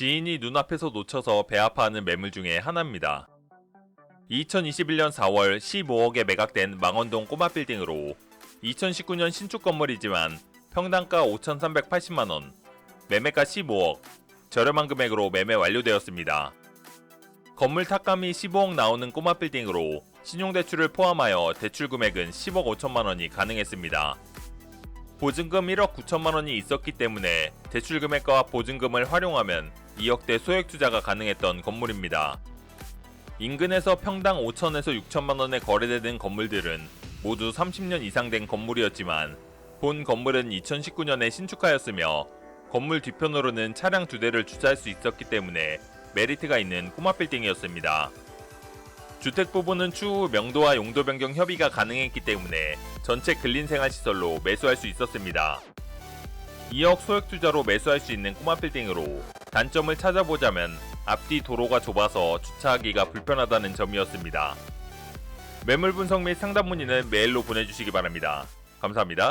지인이 눈앞에서 놓쳐서 배 아파하는 매물 중에 하나입니다. 2021년 4월 15억에 매각된 망원동 꼬마 빌딩으로 2019년 신축 건물이지만 평당가 5,380만원, 매매가 15억, 저렴한 금액으로 매매 완료되었습니다. 건물 탁감이 15억 나오는 꼬마 빌딩으로 신용대출을 포함하여 대출 금액은 10억 5천만 원이 가능했습니다. 보증금 1억 9천만 원이 있었기 때문에 대출 금액과 보증금을 활용하면 2억대 소액 투자가 가능했던 건물입니다. 인근에서 평당 5천에서 6천만 원에 거래되는 건물들은 모두 30년 이상 된 건물이었지만 본 건물은 2019년에 신축하였으며 건물 뒤편으로는 차량 두 대를 주차할 수 있었기 때문에 메리트가 있는 꼬마 빌딩이었습니다. 주택 부분은 추후 명도와 용도 변경 협의가 가능했기 때문에 전체 근린생활시설로 매수할 수 있었습니다. 2억 소액 투자로 매수할 수 있는 꼬마 빌딩으로 단점을 찾아보자면 앞뒤 도로가 좁아서 주차하기가 불편하다는 점이었습니다. 매물 분석 및 상담 문의는 메일로 보내주시기 바랍니다. 감사합니다.